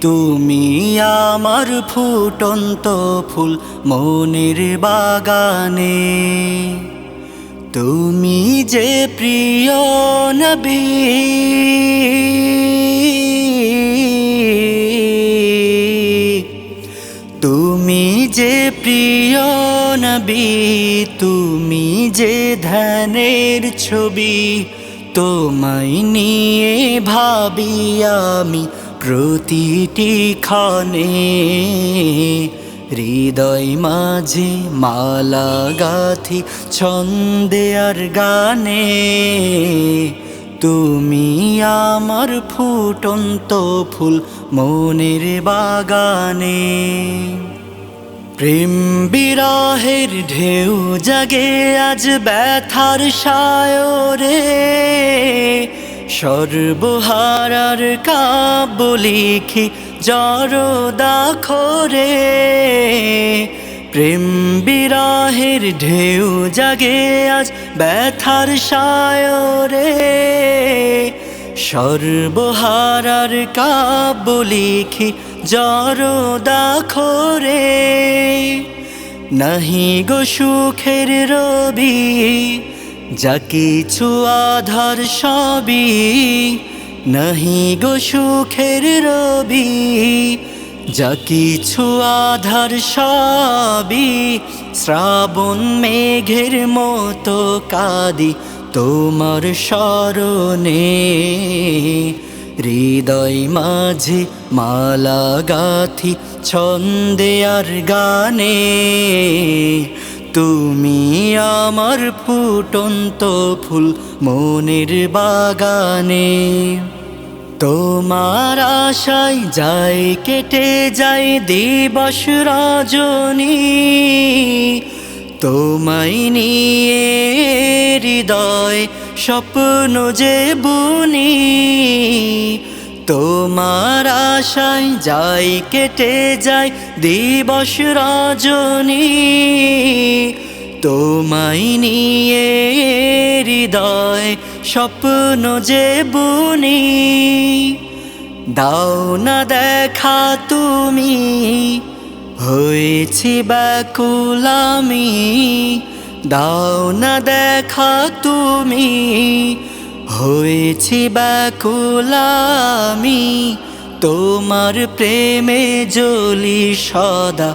তুমি আমার ফুটন্ত ফুল মনের বাগানে। তুমি যে প্রিয় নবী। তুমি যে প্রিয় নবী। তুমি যে ধ্যানের ছবি। তোমায় নিয়ে ভাবি আমি প্রতিটি ক্ষণে হৃদয় মাঝে মালা গাথি, ছন্দে আর গানে। তুমি আমার ফুটন্ত ফুল মনের বাগানে। প্রেম বিরাহের ঢেউ জাগে আজ ব্যথার সায়রে। সর্বহারার কাব্য লিখি জড়দা খরে। প্রেম বিরাহের ঢেউ জাগে আজ ব্যথার সায়রে। সর্বহারার কাব্য লিখি জড়দা খরে। নাহি গো সুখের রবি যা কিছু আধার সবই, নাহি গো সুখের রবি। যা কিছু আধার সবই, শ্রাবণ মেঘের মতো কাদি তোমার স্মরণে। হৃদয় মাঝে মালা গাথি ছন্দে আর গানে। তুমি আমার ফুটন্ত ফুল মনের বাগানে। তোমার আশায় যাই কেটে যায় দিবস রজনী। তোমায় নিয়ে হৃদয় স্বপ্ন যে বুনি। তোমার আশায় যাই কেটে যায় দিবস রজনী। তোমায় নিয়ে হৃদয় স্বপ্ন যে বুনি। দাও না দেখা তুমি, হয়েছি ব্যাকুলামি দাও না দেখা তুমি, হয়েছি ব্যাকুলামি তোমার প্রেমে জ্বলি সদা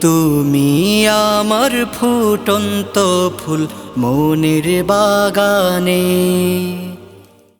তুমি আমার ফুটন্ত ফুল মনের বাগানে।